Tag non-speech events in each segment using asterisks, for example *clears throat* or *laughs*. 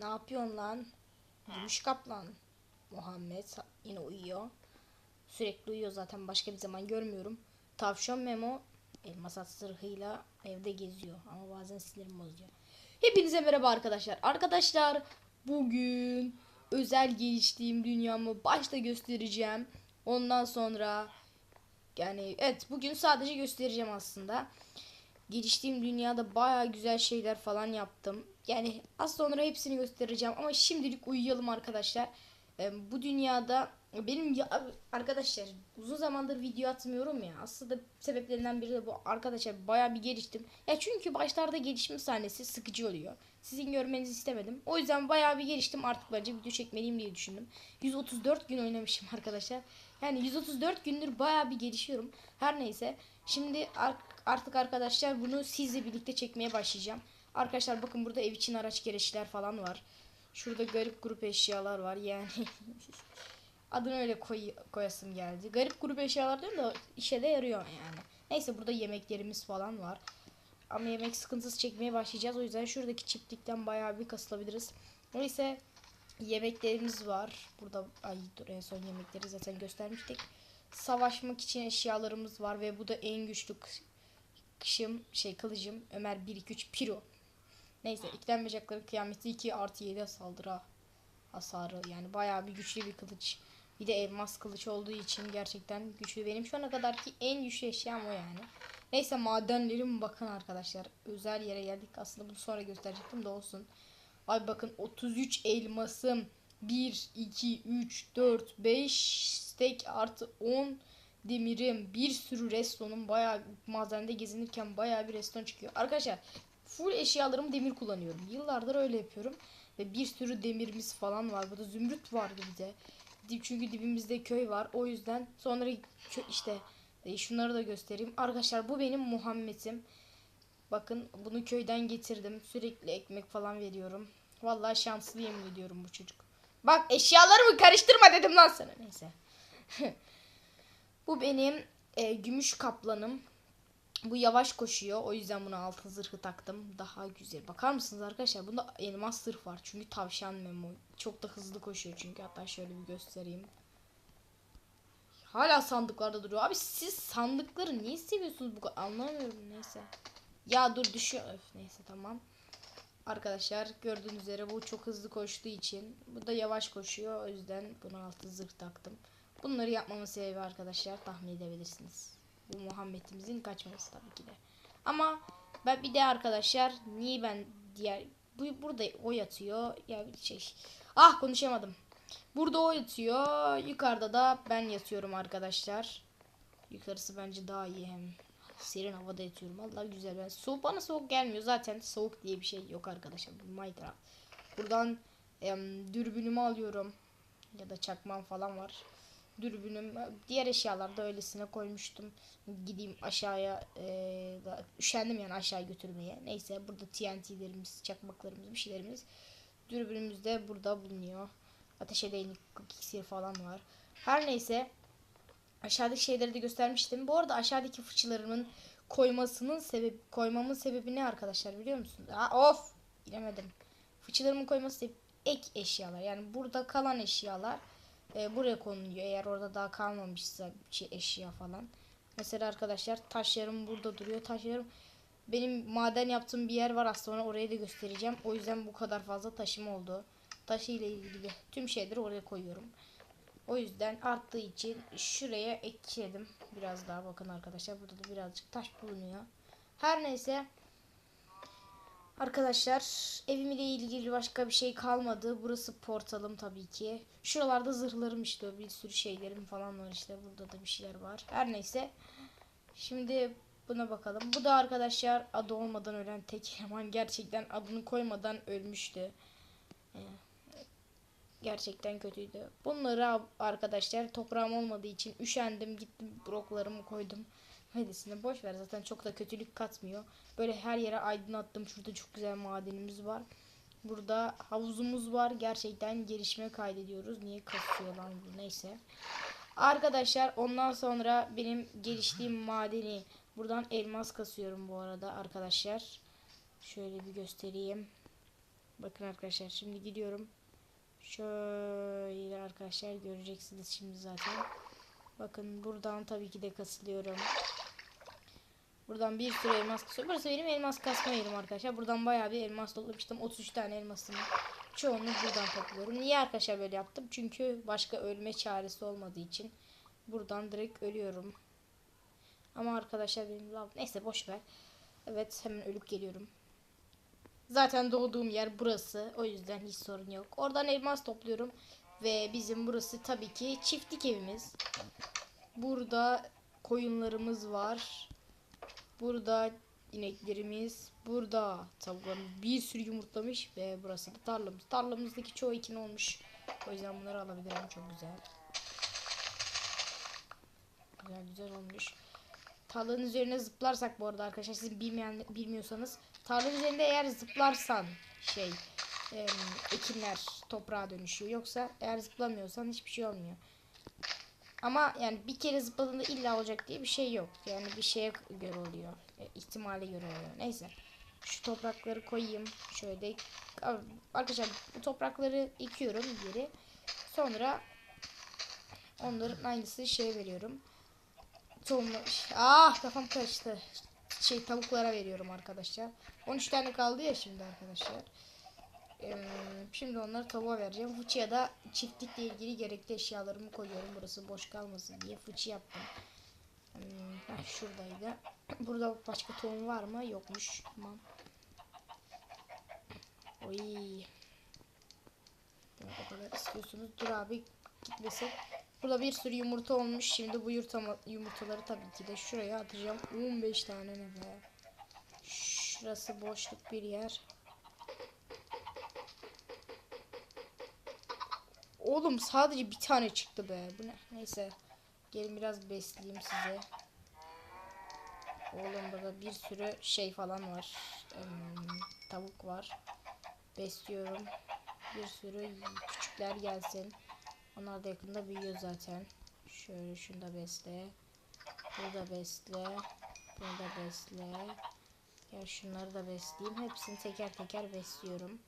Ne yapıyorsun lan? Gümüş kaplan. Muhammed yine uyuyor. Sürekli uyuyor zaten başka bir zaman görmüyorum. Tavşan Memo elmas at zırhıyla evde geziyor ama bazen sinirim bozuyor. Hepinize merhaba arkadaşlar. Arkadaşlar bugün özel geliştiğim dünyamı başta göstereceğim. Ondan sonra yani evet bugün sadece göstereceğim aslında. Geliştiğim dünyada baya güzel şeyler falan yaptım. Yani az sonra hepsini göstereceğim ama şimdilik uyuyalım arkadaşlar. Ee, bu dünyada benim ya, arkadaşlar uzun zamandır video atmıyorum ya. Aslında sebeplerinden biri de bu. Arkadaşlar baya bir geliştim. Ya çünkü başlarda gelişme sahnesi sıkıcı oluyor. Sizin görmenizi istemedim. O yüzden baya bir geliştim. Artık bence video çekmeliyim diye düşündüm. 134 gün oynamışım *laughs* arkadaşlar. Yani 134 gündür baya bir gelişiyorum. Her neyse. Şimdi ar- artık arkadaşlar bunu sizle birlikte çekmeye başlayacağım. Arkadaşlar bakın burada ev için araç gereçler falan var. Şurada garip grup eşyalar var yani. *laughs* Adını öyle koy, koyasım geldi. Garip grup eşyalar diyorum da işe de yarıyor yani. Neyse burada yemeklerimiz falan var. Ama yemek sıkıntısı çekmeye başlayacağız. O yüzden şuradaki çiftlikten bayağı bir kasılabiliriz. Neyse yemeklerimiz var. Burada ay dur en son yemekleri zaten göstermiştik. Savaşmak için eşyalarımız var ve bu da en güçlü kı- kışım şey kılıcım Ömer 1 2 3 Piro. Neyse bacakları kıyameti 2 artı 7 saldırı hasarı yani bayağı bir güçlü bir kılıç. Bir de elmas kılıç olduğu için gerçekten güçlü. Benim şu ana kadarki en güçlü eşyam o yani. Neyse madenlerim bakın arkadaşlar. Özel yere geldik. Aslında bunu sonra gösterecektim de olsun. Ay bakın 33 elmasım. 1, 2, 3, 4, 5 stek artı 10 demirim. Bir sürü restonum. Bayağı madende gezinirken bayağı bir reston çıkıyor. Arkadaşlar full eşyalarımı demir kullanıyorum. Yıllardır öyle yapıyorum. Ve bir sürü demirimiz falan var. Burada zümrüt vardı bir de. Çünkü dibimizde köy var. O yüzden sonra işte e, şunları da göstereyim. Arkadaşlar bu benim Muhammed'im. Bakın bunu köyden getirdim. Sürekli ekmek falan veriyorum. Vallahi şanslı yemin bu çocuk. Bak eşyalarımı karıştırma dedim lan sana. Neyse. *laughs* bu benim e, gümüş kaplanım. Bu yavaş koşuyor. O yüzden buna altın zırhı taktım. Daha güzel. Bakar mısınız arkadaşlar? Bunda elmas zırh var. Çünkü tavşan memo. Çok da hızlı koşuyor çünkü. Hatta şöyle bir göstereyim. Hala sandıklarda duruyor. Abi siz sandıkları niye seviyorsunuz bu? Anlamıyorum neyse. Ya dur düşüyor. Öf neyse tamam. Arkadaşlar gördüğünüz üzere bu çok hızlı koştuğu için. Bu da yavaş koşuyor. O yüzden buna altın zırh taktım. Bunları yapmamın sebebi arkadaşlar tahmin edebilirsiniz. Bu Muhammed'imizin kaçması tabii ki de. Ama ben bir de arkadaşlar niye ben diğer bu burada o yatıyor ya bir şey. Ah konuşamadım. Burada o yatıyor. Yukarıda da ben yatıyorum arkadaşlar. Yukarısı bence daha iyi hem serin havada yatıyorum. Vallahi güzel. Ben soğuk bana soğuk gelmiyor. Zaten soğuk diye bir şey yok arkadaşlar. Bu Minecraft. Buradan em, dürbünümü alıyorum. Ya da çakmam falan var. Dürbünüm diğer eşyalarda öylesine koymuştum. Gideyim aşağıya e, da, üşendim yani aşağı götürmeye. Neyse burada TNT'lerimiz, çakmaklarımız, bir şeylerimiz. Dürbünümüz de burada bulunuyor. Ateşe değnek iksir falan var. Her neyse aşağıdaki şeyleri de göstermiştim. Bu arada aşağıdaki fıçılarımın koymasının sebebi koymamın sebebi ne arkadaşlar biliyor musunuz? Aa, of bilemedim. Fıçılarımın koyması ek eşyalar. Yani burada kalan eşyalar e, buraya konuluyor. Eğer orada daha kalmamışsa şey, eşya falan. Mesela arkadaşlar taşlarım burada duruyor. Taşlarım benim maden yaptığım bir yer var sonra orayı da göstereceğim. O yüzden bu kadar fazla taşım oldu. Taşı ile ilgili tüm şeyleri oraya koyuyorum. O yüzden arttığı için şuraya ekledim. Biraz daha bakın arkadaşlar. Burada da birazcık taş bulunuyor. Her neyse. Arkadaşlar evimle ilgili başka bir şey kalmadı. Burası portalım tabii ki. Şuralarda zırhlarım işte bir sürü şeylerim falan var işte. Burada da bir şeyler var. Her neyse. Şimdi buna bakalım. Bu da arkadaşlar adı olmadan ölen tek eleman. Gerçekten adını koymadan ölmüştü. Ee, Gerçekten kötüydü. Bunları arkadaşlar toprağım olmadığı için üşendim gittim bloklarımı koydum. Medisine boş ver zaten çok da kötülük katmıyor. Böyle her yere aydınlattım. Şurada çok güzel madenimiz var. Burada havuzumuz var. Gerçekten gelişme kaydediyoruz. Niye kasıyor lan bu neyse. Arkadaşlar ondan sonra benim geliştiğim madeni buradan elmas kasıyorum bu arada arkadaşlar. Şöyle bir göstereyim. Bakın arkadaşlar şimdi gidiyorum. Şöyle arkadaşlar göreceksiniz şimdi zaten. Bakın buradan tabii ki de kasılıyorum. Buradan bir sürü elmas kasıyorum. Burası benim elmas kasma yerim arkadaşlar. Buradan bayağı bir elmas toplamıştım. 33 tane elmasımı. Çoğunu buradan topluyorum. Niye arkadaşlar böyle yaptım? Çünkü başka ölme çaresi olmadığı için. Buradan direkt ölüyorum. Ama arkadaşlar benim lav... Neyse boş ver. Evet hemen ölüp geliyorum. Zaten doğduğum yer burası. O yüzden hiç sorun yok. Oradan elmas topluyorum. Ve bizim burası tabii ki çiftlik evimiz. Burada koyunlarımız var. Burada ineklerimiz. Burada tavuklarımız bir sürü yumurtlamış. Ve burası da tarlamız. Tarlamızdaki çoğu ekin olmuş. O yüzden bunları alabilirim. Çok güzel. Güzel güzel olmuş. Tarlanın üzerine zıplarsak bu arada arkadaşlar siz bilmeyen bilmiyorsanız tarlanın üzerinde eğer zıplarsan şey em, ekinler toprağa dönüşüyor. Yoksa eğer zıplamıyorsan hiçbir şey olmuyor. Ama yani bir kere zıpladığında illa olacak diye bir şey yok. Yani bir şeye göre oluyor. E, göre oluyor. Neyse. Şu toprakları koyayım. Şöyle arkadaşlar bu toprakları ekiyorum geri. Sonra onların aynısı şeye veriyorum. Tohumlar. Ah kafam karıştı. Şey tavuklara veriyorum arkadaşlar. 13 tane kaldı ya şimdi arkadaşlar. Ee, şimdi onları tavuğa vereceğim. Fıçıya da çiftlikle ilgili gerekli eşyalarımı koyuyorum. Burası boş kalmasın diye fıçı yaptım. Hmm, heh, şuradaydı. *clears throat* Burada başka tohum var mı? Yokmuş. Tamam. Oy. O kadar istiyorsunuz. Dur abi gitmesin. Burada bir sürü yumurta olmuş. Şimdi bu yurtama, yumurtaları tabii ki de şuraya atacağım. 15 tane ne be. Şurası boşluk bir yer. Oğlum sadece bir tane çıktı be. Bu ne? Neyse. Gelin biraz besleyeyim size. Oğlum burada bir sürü şey falan var. Em, tavuk var. Besliyorum. Bir sürü küçükler gelsin. Onlar da yakında büyüyor zaten. Şöyle şunu da besle. Burada besle. Bunu da besle. Ya şunları da besleyeyim. Hepsini teker teker besliyorum.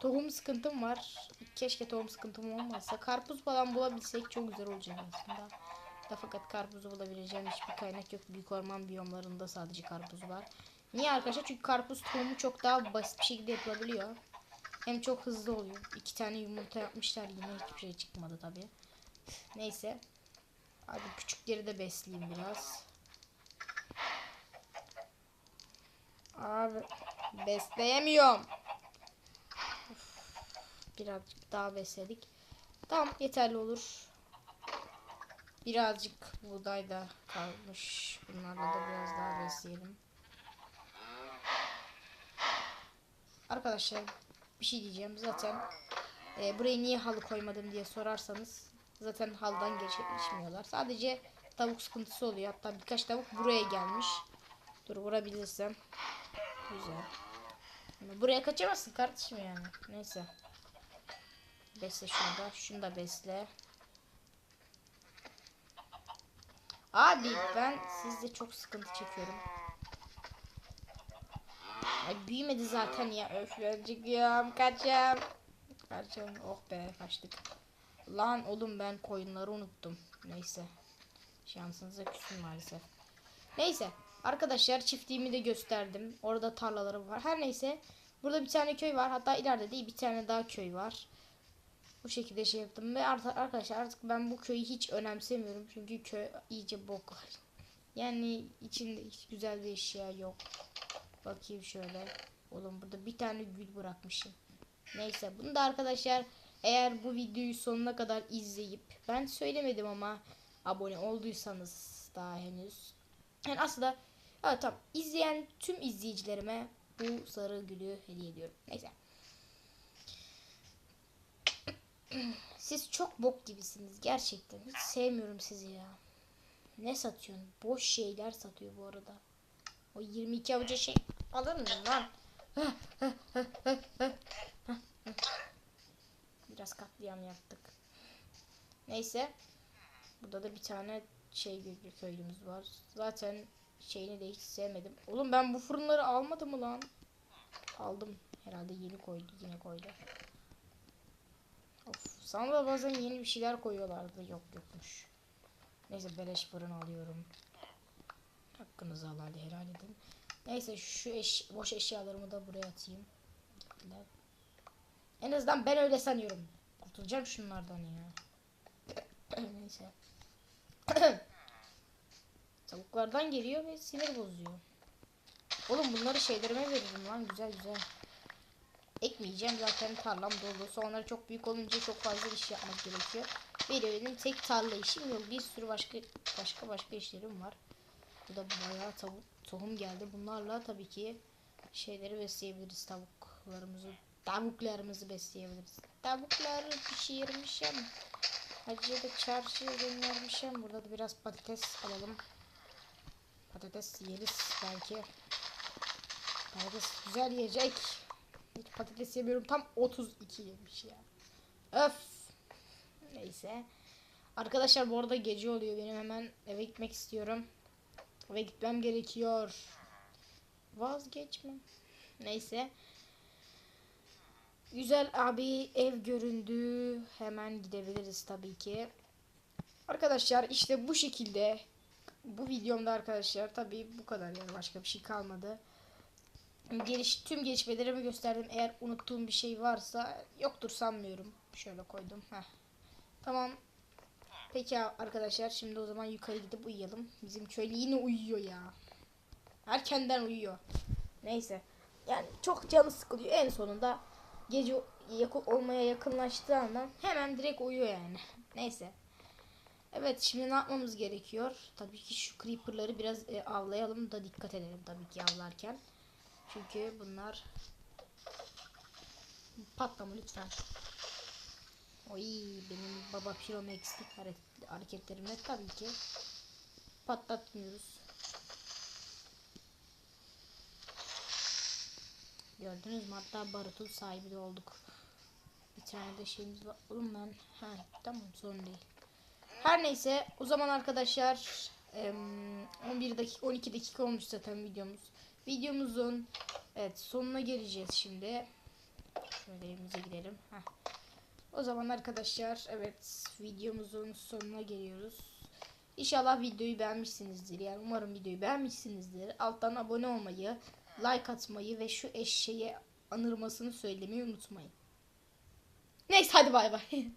Tohum sıkıntım var. Keşke tohum sıkıntım olmazsa. Karpuz falan bulabilsek çok güzel olacak aslında. Da fakat karpuzu bulabileceğim hiçbir kaynak yok. Büyük orman biyomlarında sadece karpuz var. Niye arkadaşlar? Çünkü karpuz tohumu çok daha basit bir şekilde yapılabiliyor. Hem çok hızlı oluyor. İki tane yumurta yapmışlar yine hiçbir şey çıkmadı tabi. Neyse. Hadi küçükleri de besleyeyim biraz. Abi besleyemiyorum. Birazcık daha besledik. Tamam yeterli olur. Birazcık buğday da kalmış. Bunlarla da biraz daha besleyelim. Arkadaşlar bir şey diyeceğim. Zaten e, buraya niye halı koymadım diye sorarsanız zaten haldan geçmiyorlar. Sadece tavuk sıkıntısı oluyor. Hatta birkaç tavuk buraya gelmiş. Dur vurabilirsem. Güzel. Buraya kaçamazsın kardeşim yani. Neyse. Besle şunu da. Şunu da besle. Abi ben sizde çok sıkıntı çekiyorum. Ay büyümedi zaten ya. Öf ya. Kaçam. Kaçam. Oh be kaçtık. Lan oğlum ben koyunları unuttum. Neyse. Şansınıza küsün maalesef. Neyse. Arkadaşlar çiftliğimi de gösterdim. Orada tarlalarım var. Her neyse. Burada bir tane köy var. Hatta ileride değil bir tane daha köy var. Bu şekilde şey yaptım. Ve artık arkadaşlar artık ben bu köyü hiç önemsemiyorum. Çünkü köy iyice bok. Yani içinde hiç güzel bir eşya yok. Bakayım şöyle. Oğlum burada bir tane gül bırakmışım. Neyse bunu da arkadaşlar eğer bu videoyu sonuna kadar izleyip ben söylemedim ama abone olduysanız daha henüz. Yani aslında evet tamam izleyen tüm izleyicilerime bu sarı gülü hediye ediyorum. Neyse. Siz çok bok gibisiniz gerçekten. Hiç sevmiyorum sizi ya. Ne satıyorsun? Boş şeyler satıyor bu arada. O 22 avuca şey alır mı lan? Biraz katliam yaptık. Neyse. Burada da bir tane şey köylümüz var. Zaten şeyini de hiç sevmedim. Oğlum ben bu fırınları almadım mı lan? Aldım. Herhalde yeni koydu. Yine koydu. Sana da bazen yeni bir şeyler koyuyorlardı. Yok yokmuş. Neyse beleş fırın alıyorum. Hakkınızı helal, helal edin. Neyse şu eş, boş eşyalarımı da buraya atayım. Gittiler. En azından ben öyle sanıyorum. Kurtulacağım şunlardan ya. *clears throat* Neyse. *clears throat* Tavuklardan geliyor ve sinir bozuyor. Oğlum bunları şeylerime veririm lan güzel güzel. Ekmeyeceğim zaten tarlam dolu. Sonra çok büyük olunca çok fazla iş yapmak gerekiyor. Benim benim tek tarla işim yok. Bir sürü başka başka başka işlerim var. Bu da bayağı tavuk tohum geldi. Bunlarla tabii ki şeyleri besleyebiliriz tavuklarımızı. Tavuklarımızı besleyebiliriz. Tavukları pişirmişim. Hacıya da çarşıya göndermişim. Burada da biraz patates alalım. Patates yeriz belki. Patates güzel yiyecek. Hiç patates yemiyorum. Tam 32 yemiş ya. Öf. Neyse. Arkadaşlar bu arada gece oluyor. Benim hemen eve gitmek istiyorum. Eve gitmem gerekiyor. Vazgeçmem. Neyse. Güzel abi ev göründü. Hemen gidebiliriz tabii ki. Arkadaşlar işte bu şekilde bu videomda arkadaşlar tabii bu kadar yani başka bir şey kalmadı. Geliş, tüm gelişmelerimi gösterdim. Eğer unuttuğum bir şey varsa yoktur sanmıyorum. Şöyle koydum. Heh. Tamam. Peki arkadaşlar şimdi o zaman yukarı gidip uyuyalım. Bizim köylü yine uyuyor ya. Erkenden uyuyor. Neyse. Yani çok canı sıkılıyor. En sonunda gece olmaya yakınlaştığı anda hemen direkt uyuyor yani. *laughs* Neyse. Evet şimdi ne yapmamız gerekiyor? Tabii ki şu creeper'ları biraz e, avlayalım da dikkat edelim tabii ki avlarken. Çünkü bunlar patlama lütfen. Oy benim baba hareket, hareketlerimle tabii ki patlatmıyoruz. Gördünüz mü hatta barutun sahibi de olduk. Bir tane de şeyimiz var. Oğlum ben ha tamam sorun değil. Her neyse o zaman arkadaşlar em, 11 dakika 12 dakika olmuş zaten videomuz. Videomuzun evet sonuna geleceğiz şimdi. Şöyle evimize gidelim. Heh. O zaman arkadaşlar evet videomuzun sonuna geliyoruz. İnşallah videoyu beğenmişsinizdir. Yani umarım videoyu beğenmişsinizdir. Alttan abone olmayı, like atmayı ve şu eşeğe anırmasını söylemeyi unutmayın. Neyse hadi bay bay. *laughs*